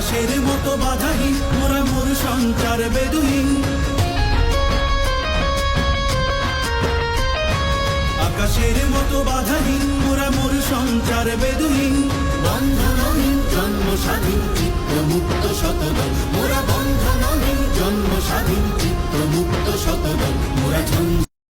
আকাশের মতো বাধাহীন, মোরা মোর সঞ্চার বেদুহীন। আকাশের মতো বাধাহীন, মোরা মোর সঞ্চার বেদুহীন। বন্ধনহীন জন্ম স্বাধীন মুক্ত শতদল